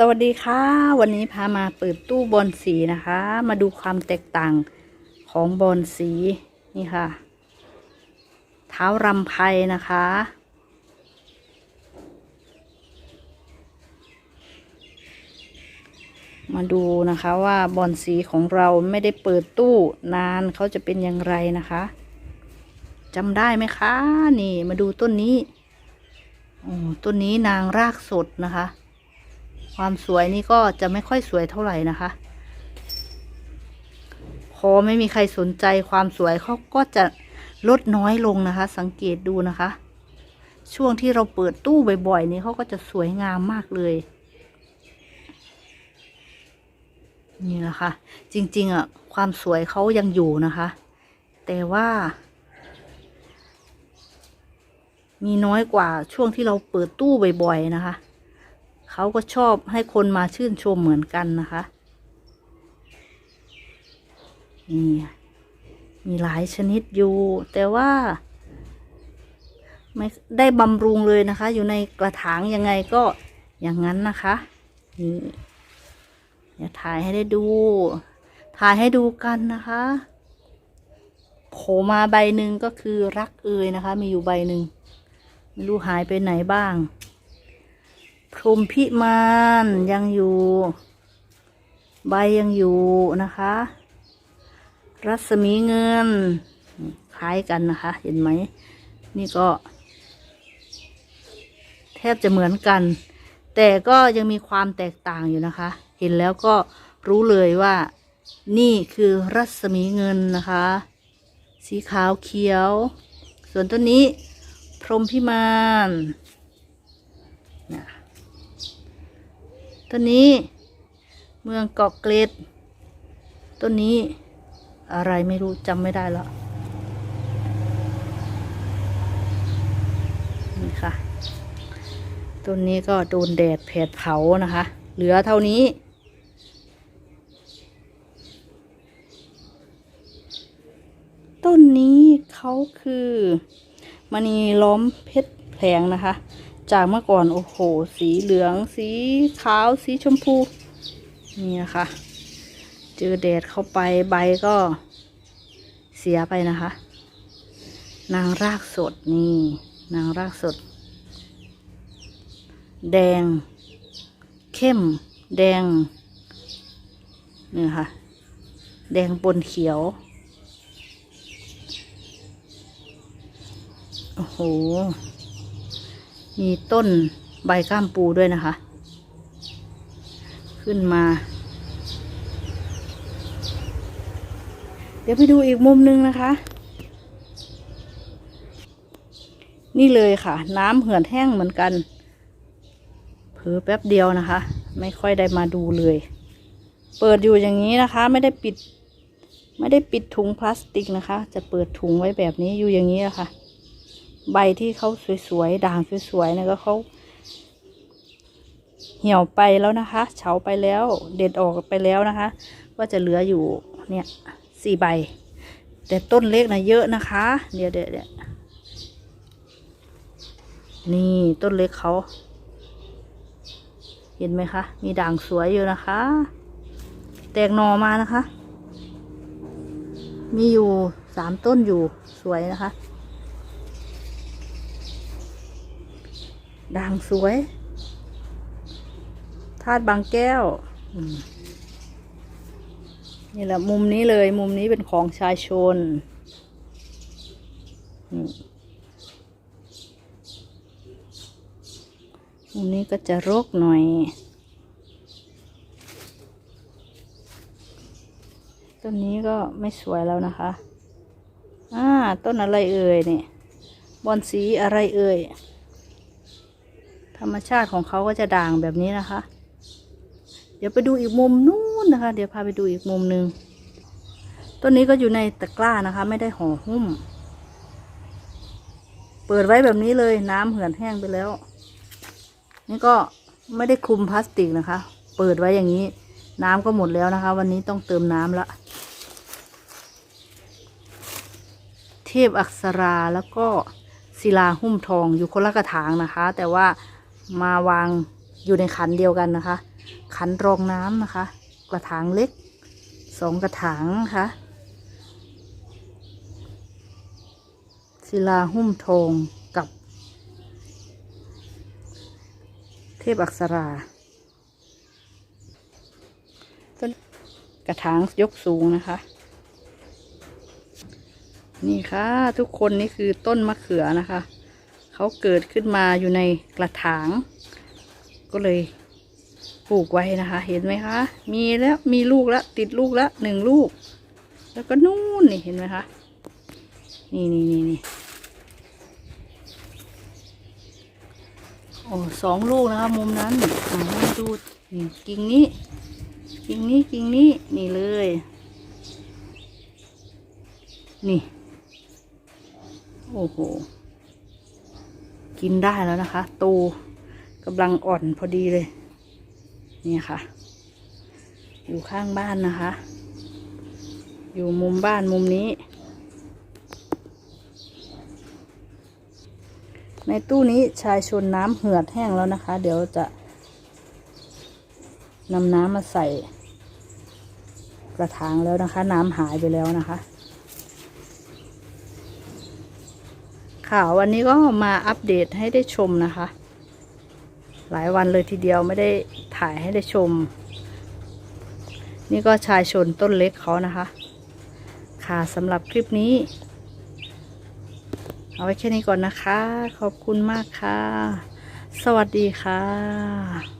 สวัสดีค่ะ วันนี้พามาเปิดตู้บอลสีนะคะ มาดูความแตกต่างของบอลสีนี่ค่ะ เท้ารำไพนะคะ มาดูนะคะว่าบอลสีของเราไม่ได้เปิดตู้นานเขาจะเป็นอย่างไรนะคะจำได้ไหมคะ นี่มาดูต้นนี้โอ้ต้นนี้นางรากสดนะคะ ความสวยนี่ก็จะไม่ค่อยสวยเท่าไหร่นะคะพอไม่มีใครสนใจความสวยเขาก็จะลดน้อยลงนะคะ สังเกตดูนะคะ ช่วงที่เราเปิดตู้บ่อยๆ นี่เขาก็จะสวยงามมากเลย นี่นะคะ จริงๆอะความสวยเขายังอยู่นะคะ แต่ว่า มีน้อยกว่าช่วงที่เราเปิดตู้บ่อยๆนะคะ เขาก็ชอบให้คนมาชื่นชมเหมือนกันนะคะนี่มีหลายชนิดอยู่ แต่ว่าไม่ได้บำรุงเลยนะคะ อยู่ในกระถางยังไงก็อย่างนั้นนะคะนี่เดี๋ยวถ่ายให้ได้ดู ถ่ายให้ดูกันนะคะโผลมาใบหนึ่งก็คือรักเอยนะคะ มีอยู่ใบหนึ่งไม่รู้หายไปไหนบ้าง พรมพิมานยังอยู่ ใบยังอยู่นะคะ รัศมีเงินคล้ายกันนะคะ เห็นไหม นี่ก็ แทบจะเหมือนกัน แต่ก็ยังมีความแตกต่างอยู่นะคะ เห็นแล้วก็รู้เลยว่า นี่คือรัศมีเงินนะคะ สีขาวเขียว ส่วนต้นนี้ พรมพิมานนะ ต้นนี้ เมืองเกาะเกร็ดต้นนี้อะไรไม่รู้จำไม่ได้แล้วนี่ค่ะต้นนี้ก็โดนแดดแผดเผานะคะ เหลือเท่านี้ ต้นนี้เขาคือมณีล้อมเพชรแผลงนะคะ จากเมื่อก่อนโอ้โห สีเหลือง สีขาว สีชมพู นี่นะคะเจอแดดเข้าไปใบก็เสียไปนะคะ นางรากสดนี่ นางรากสด แดง เข้ม แดงนี่ค่ะ แดงปนเขียว โอ้โห มีต้นใบก้ามปูด้วยนะคะ ขึ้นมา เดี๋ยวไปดูอีกมุมนึงนะคะ นี่เลยค่ะ น้ำเหือดแห้งเหมือนกันเผลอแป๊บเดียวนะคะ ไม่ค่อยได้มาดูเลย เปิดอยู่อย่างนี้นะคะ ไม่ได้ปิด ไม่ได้ปิดถุงพลาสติกนะคะ จะเปิดถุงไว้แบบนี้อยู่อย่างนี้นะคะ ใบที่เขาสวยๆด่างสวยๆเนี่ยก็เขาเหี่ยวไปแล้วนะคะเฉาไปแล้ว เด็ดออกไปแล้วนะคะ ก็จะเหลืออยู่เนี่ยสี่ใบ แต่ต้นเล็กนะเยอะนะคะ เดี๋ยวเดี๋ยวเดี๋ยวนี่ต้นเล็กเขา เห็นไหมคะ มีด่างสวยอยู่นะคะ แตกหนอมานะคะ มีอยู่สามต้นอยู่สวยนะคะ ด่างสวย ธาตุบางแก้ว นี่แหละมุมนี้เลย มุมนี้เป็นของชายชนมมุมนี้ก็จะรกหน่อย ต้นนี้ก็ไม่สวยแล้วนะคะ อ่า ต้นอะไรเอ่ยเนี่ย บอนสีอะไรเอ่ย ธรรมชาติของเขาก็จะด่างแบบนี้นะคะ เดี๋ยวไปดูอีกมุมนู้นนะคะ เดี๋ยวพาไปดูอีกมุมหนึ่งต้นนี้ก็อยู่ในตะกร้านะคะ ไม่ได้ห่อหุ้ม เปิดไว้แบบนี้เลยน้ำเหือดแห้งไปแล้ว นี่ก็ไม่ได้คลุมพลาสติกนะคะ เปิดไว้อย่างนี้ น้ำก็หมดแล้วนะคะ วันนี้ต้องเติมน้ำละ เทพอักษราแล้วก็ศิลาหุ้มทองอยู่คนละกระถางนะคะ แต่ว่า มาวางอยู่ในขันเดียวกันนะคะ ขันรองน้ำนะคะ กระถางเล็กสองกระถางนะคะศิลาหุ้มทองกับ เทพอักษราต้นกระถางยกสูงนะคะ นี่ค่ะ ทุกคนนี่คือต้นมะเขือนะคะ เขาเกิดขึ้นมาอยู่ในกระถาง ก็เลยปลูกไว้นะคะ เห็นไหมคะ มีแล้วมีลูกแล้วติดลูกแล้วหนึ่งลูก แล้วก็นู่นนี่เห็นไหมคะ นี่นี่นี่นี่โอ้สองลูกนะคะมุมนั้นอ่าดูนี่กิ่งนี้กิ่งนี้กิ่งนี้นี่เลย นี่ โอ้โห กินได้แล้วนะคะ โตกำลังอ่อนพอดีเลย นี่ค่ะ อยู่ข้างบ้านนะคะ อยู่มุมบ้านมุมนี้ ในตู้นี้ชายชนน้ำเหือดแห้งแล้วนะคะ เดี๋ยวจะนำน้ำมาใส่กระถางแล้วนะคะ น้ำหายไปแล้วนะคะ ค่ะวันนี้ก็มาอัปเดตให้ได้ชมนะคะ หลายวันเลยทีเดียวไม่ได้ถ่ายให้ได้ชม นี่ก็ชายชนต้นเล็กเขานะคะ ค่ะสำหรับคลิปนี้ เอาไว้แค่นี้ก่อนนะคะ ขอบคุณมากค่ะ สวัสดีค่ะ